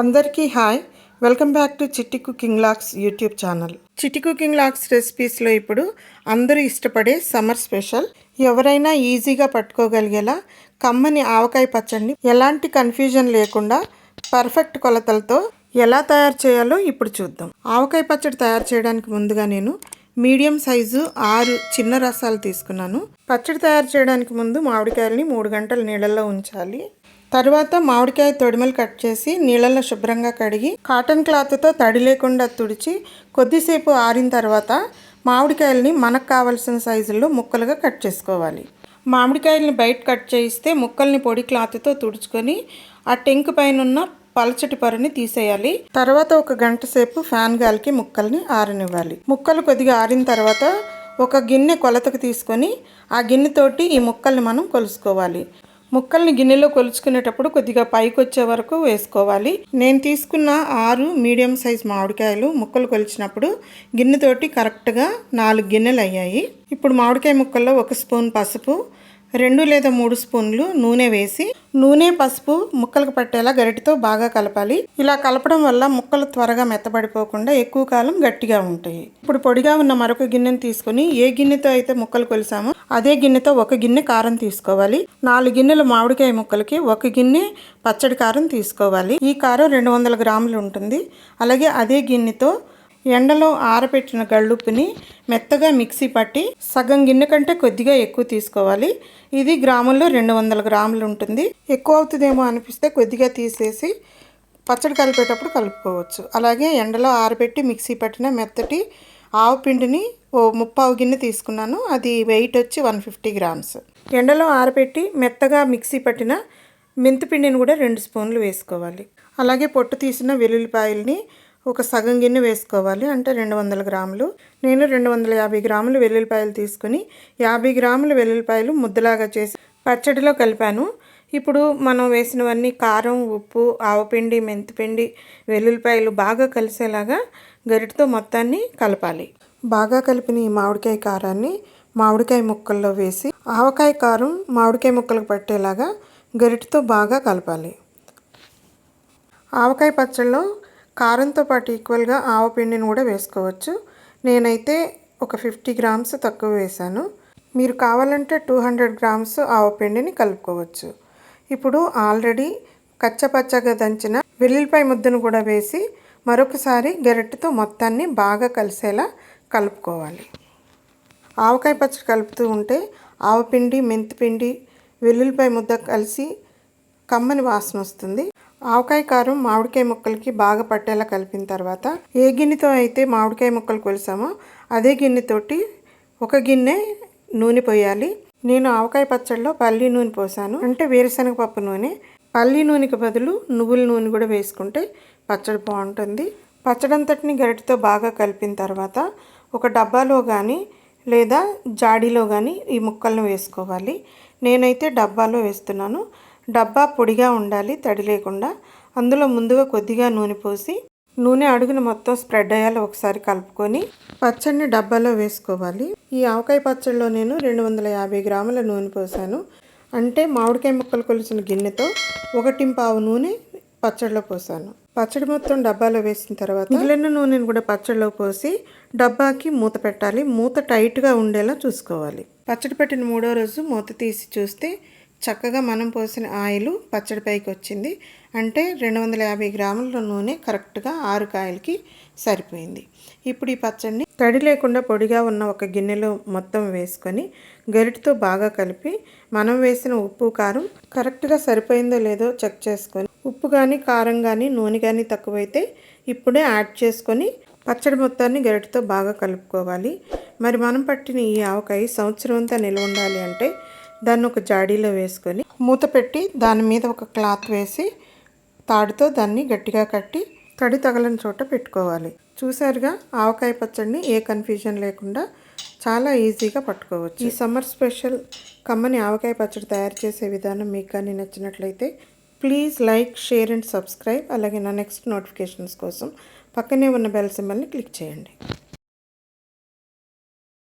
అందరికీ hi. Welcome back to Chitti cooking locks YouTube channel. Chitti cooking locks రెసిపీస్లో ఇప్పుడు అందరూ ఇష్టపడే సమ్మర్ స్పెషల్. ఎవరైనా ఈజీగా పట్టుకోగలిగేలా కమ్మని ఆవకాయ పచ్చడిని ఎలాంటి కన్ఫ్యూజన్ లేకుండా పర్ఫెక్ట్ కొలతలతో ఎలా తయారు చేయాలో ఇప్పుడు చూద్దాం. ఆవకాయ పచ్చడి తయారు చేయడానికి ముందుగా నేను మీడియం సైజు ఆరు చిన్న రసాలు తీసుకున్నాను. పచ్చడి తయారు చేయడానికి ముందు మామిడికాయలని మూడు గంటల నీళ్ళల్లో ఉంచాలి. తర్వాత మామిడికాయ తొడిమలు కట్ చేసి నీళ్ళల్లో శుభ్రంగా కడిగి కాటన్ క్లాత్తో తడి లేకుండా తుడిచి కొద్దిసేపు ఆరిన తర్వాత మామిడికాయలని మనకు కావలసిన సైజుల్లో ముక్కలుగా కట్ చేసుకోవాలి. మామిడికాయలని బయట కట్ చేయిస్తే ముక్కల్ని పొడి క్లాత్తో తుడుచుకొని ఆ టెంక్ పైన ఉన్న పలచటి పొరని తీసేయాలి. తర్వాత ఒక గంట సేపు ఫ్యాన్ గాలికి ముక్కల్ని ఆరనివ్వాలి. ముక్కలు కొద్దిగా ఆరిన తర్వాత ఒక గిన్నె కొలతకు తీసుకొని ఆ గిన్నెతోటి ఈ ముక్కల్ని మనం కొలుసుకోవాలి. ముక్కల్ని గిన్నెలో కొలుచుకునేటప్పుడు కొద్దిగా పైకి వచ్చే వరకు వేసుకోవాలి. నేను తీసుకున్న ఆరు మీడియం సైజ్ మామిడికాయలు ముక్కలు కొలిచినప్పుడు గిన్నెతోటి కరెక్ట్గా నాలుగు గిన్నెలు అయ్యాయి ఇప్పుడు మామిడికాయ ముక్కల్లో ఒక స్పూన్ పసుపు రెండు లేదా మూడు స్పూన్లు నూనె వేసి నూనె పసుపు ముక్కలకు పట్టేలా గరిటితో బాగా కలపాలి. ఇలా కలపడం వల్ల ముక్కలు త్వరగా మెత్తబడిపోకుండా ఎక్కువ కాలం గట్టిగా ఉంటాయి. ఇప్పుడు పొడిగా ఉన్న మరొక గిన్నెను తీసుకొని ఏ గిన్నెతో అయితే ముక్కలు కొలిసామో అదే గిన్నెతో ఒక గిన్నె కారం తీసుకోవాలి. నాలుగు గిన్నెలు మామిడికాయ ముక్కలకి ఒక గిన్నె పచ్చడి కారం తీసుకోవాలి. ఈ కారం రెండు వందల గ్రాములు ఉంటుంది. అలాగే అదే గిన్నెతో ఎండలో ఆరబెట్టిన గళ్ళుప్పుని మెత్తగా మిక్సీ పట్టి సగం గిన్నె కంటే కొద్దిగా ఎక్కువ తీసుకోవాలి. ఇది గ్రాముల్లో రెండు వందల గ్రాములు ఉంటుంది. ఎక్కువ అవుతుందేమో అనిపిస్తే కొద్దిగా తీసేసి పచ్చడి కలిపేటప్పుడు కలుపుకోవచ్చు. అలాగే ఎండలో ఆరబెట్టి మిక్సీ పట్టిన మెత్తటి ఆవు పిండిని ఓ ముప్పావు గిన్నె తీసుకున్నాను. అది వెయిట్ వచ్చి వన్ ఫిఫ్టీ గ్రామ్స్. ఎండలో ఆరబెట్టి మెత్తగా మిక్సీ పట్టిన మెంతిపిండిని కూడా రెండు స్పూన్లు వేసుకోవాలి. అలాగే పొట్టు తీసిన వెల్లుల్లిపాయల్ని ఒక సగం గిన్నె వేసుకోవాలి. అంటే రెండు వందల గ్రాములు. నేను రెండు వందల యాభై గ్రాములు వెల్లుల్లిపాయలు తీసుకుని యాభై గ్రాములు వెల్లుల్లిపాయలు ముద్దలాగా చేసి పచ్చడిలో కలిపాను. ఇప్పుడు మనం వేసినవన్నీ కారం ఉప్పు ఆవపిండి మెంతిపిండి వెల్లుల్లిపాయలు బాగా కలిసేలాగా గరిటతో మొత్తాన్ని కలపాలి. బాగా కలిపిన ఈ మామిడికాయ కారాన్ని మామిడికాయ ముక్కల్లో వేసి ఆవకాయ కారం మామిడికాయ ముక్కలకు పట్టేలాగా గరిటతో బాగా కలపాలి. ఆవకాయ పచ్చళ్ళలో కారంతో పాటు ఈక్వల్గా ఆవపిండిని కూడా వేసుకోవచ్చు. నేనైతే ఒక ఫిఫ్టీ గ్రామ్స్ తక్కువ వేశాను. మీరు కావాలంటే టూ హండ్రెడ్ గ్రామ్స్ ఆవపిండిని కలుపుకోవచ్చు. ఇప్పుడు ఆల్రెడీ కచ్చపచ్చగా దంచిన వెల్లుల్లిపాయ ముద్దను కూడా వేసి మరొకసారి గెరటితో మొత్తాన్ని బాగా కలిసేలా కలుపుకోవాలి. ఆవకాయ పచ్చడి కలుపుతూ ఉంటే ఆవపిండి మెంతిపిండి వెల్లుల్లిపాయ ముద్ద కలిసి కమ్మని వాసన వస్తుంది. ఆవకాయ కారం మామిడికాయ ముక్కలకి బాగా పట్టేలా కలిపిన తర్వాత ఏ గిన్నెతో అయితే మామిడికాయ ముక్కలు కొలిసామో అదే గిన్నెతోటి ఒక గిన్నె నూనె పోయాలి. నేను ఆవకాయ పచ్చడిలో పల్లి నూనె పోసాను. అంటే వేరుశనగ పప్పు నూనె. పల్లి నూనెకి బదులు నువ్వుల నూనె కూడా వేసుకుంటే పచ్చడి బాగుంటుంది. పచ్చడంతటిని గరిటతో బాగా కలిపిన తర్వాత ఒక డబ్బాలో కానీ లేదా జాడీలో కానీ ఈ ముక్కలను వేసుకోవాలి. నేనైతే డబ్బాలో వేస్తున్నాను. డబ్బా పొడిగా ఉండాలి తడి లేకుండా. అందులో ముందుగా కొద్దిగా నూనె పోసి నూనె అడుగున మొత్తం స్ప్రెడ్ అయ్యేలా ఒకసారి కలుపుకొని పచ్చడిని డబ్బాలో వేసుకోవాలి. ఈ ఆవకాయ పచ్చడిలో నేను రెండు వందల యాభై గ్రాముల నూనె పోసాను. అంటే మామిడికాయ ముక్కలు కొలిసిన గిన్నెతో ఒకటింపావు నూనె పచ్చడిలో పోసాను. పచ్చడి మొత్తం డబ్బాలో వేసిన తర్వాత మిగిలిన నూనెను కూడా పచ్చడిలో పోసి డబ్బాకి మూత పెట్టాలి. మూత టైట్గా ఉండేలా చూసుకోవాలి. పచ్చడి పెట్టిన మూడో రోజు మూత తీసి చూస్తే చక్కగా మనం పోసిన ఆయిల్ పచ్చడిపైకి వచ్చింది. అంటే రెండు వందల యాభై గ్రాముల నూనె కరెక్ట్గా ఆరు కాయలకి సరిపోయింది. ఇప్పుడు ఈ పచ్చడిని తడి లేకుండా పొడిగా ఉన్న ఒక గిన్నెలో మొత్తం వేసుకొని గరిటితో బాగా కలిపి మనం వేసిన ఉప్పు కారం కరెక్ట్గా సరిపోయిందో లేదో చెక్ చేసుకొని ఉప్పు కానీ కారం కానీ నూనె కానీ తక్కువైతే ఇప్పుడే యాడ్ చేసుకొని పచ్చడి మొత్తాన్ని గరిటితో బాగా కలుపుకోవాలి. మరి మనం పట్టిన ఈ ఆవకాయ సంవత్సరం అంతా నిల్వ ఉండాలి అంటే దాన్ని ఒక జాడీలో వేసుకొని మూత పెట్టి దాని మీద ఒక క్లాత్ వేసి తాడుతో దాన్ని గట్టిగా కట్టి తడి తగలని చోట పెట్టుకోవాలి. చూసారుగా ఆవకాయ పచ్చడిని ఏ కన్ఫ్యూజన్ లేకుండా చాలా ఈజీగా పట్టుకోవచ్చు. ఈ సమ్మర్ స్పెషల్ కమ్మని ఆవకాయ పచ్చడి తయారు చేసే విధానం మీకు కానీ నచ్చినట్లయితే please like share and subscribe అలాగే నా నెక్స్ట్ నోటిఫికేషన్స్ కోసం పక్కనే ఉన్న బెల్ సింబల్ని క్లిక్ చేయండి.